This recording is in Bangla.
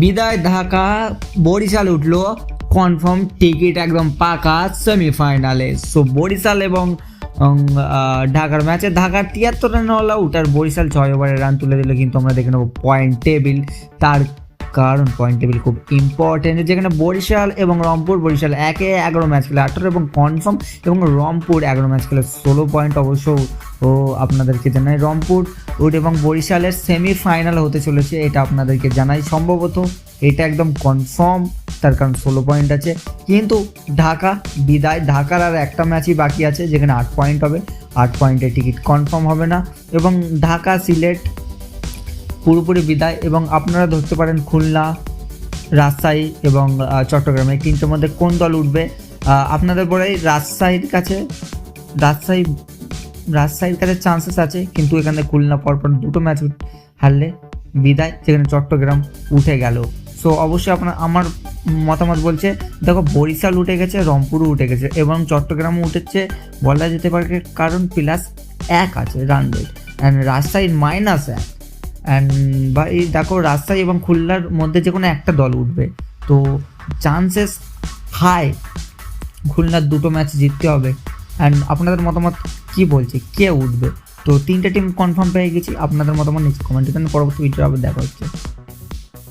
বিদায় ঢাকা, বরিশাল উঠল কনফার্ম টিকিট একদম পাকা সেমিফাইনালে সো বরিশাল এবং ঢাকার ম্যাচে ঢাকার তিয়াত্তর রান অল আউট আর বরিশাল ছয় ওভারে রান তুলে দিল। কিন্তু আমরা দেখে নেব পয়েন্ট টেবিল তার কারণ পয়েন্ট টেবিল খুব ইম্পর্টেন্ট যেখানে বরিশাল এবং রংপুর, বরিশাল একে এগারো ম্যাচ খেলে আঠারো এবং কনফার্ম এবং রংপুর এগারো ম্যাচ খেলে ষোলো পয়েন্ট অবশ্য ও আপনাদেরকে জানাই। রংপুর উড এবং বরিশালের সেমিফাইনাল হতে চলেছে এটা আপনাদেরকে জানাই সম্ভবত। এটা একদম কনফার্ম তার কারণ ষোলো পয়েন্ট আছে। কিন্তু ঢাকা, বিদায়, ঢাকার আর একটা ম্যাচই বাকি আছে, যেখানে আট পয়েন্ট হবে। আট পয়েন্টের টিকিট কনফার্ম হবে না। এবং ঢাকা, সিলেট পুরোপুরি বিদায় এবং আপনারা ধরতে পারেন খুলনা, রাজশাহী এবং চট্টগ্রাম। তিনটের মধ্যে কোন দল উঠবে? আপনাদের বলে রাজশাহীর কাছে, রাজশাহী, রাজশাহীর কাছে চান্সেস আছে, কিন্তু এখানে খুলনা পরপর দুটো ম্যাচ হারলে বিদায়, যেখানে চট্টগ্রাম উঠে গেল। সো অবশ্যই আপনার, আমার মতামত বলছে, দেখো, বরিশাল উঠে গেছে, রংপুরও উঠে গেছে, এবং চট্টগ্রামও উঠেছে, বলা যেতে পারে, কারণ প্লাস এক আছে রান রেট অ্যান্ড রাজশাহীর মাইনাস এক। অ্যান্ড বা এই দেখো রাজশাহী এবং খুলনার মধ্যে যে কোনো একটা দল উঠবে। তো চান্সেস হাই খুলনার দুটো ম্যাচ জিততে হবে। অ্যান্ড আপনাদের মতামত কী বলছে? কে উঠবে? তো তিনটে টিম কনফার্ম পেয়ে গেছি। আপনাদের মতামত নিচে কমেন্টে পরবর্তী ভিডিও আবার দেখা হচ্ছে।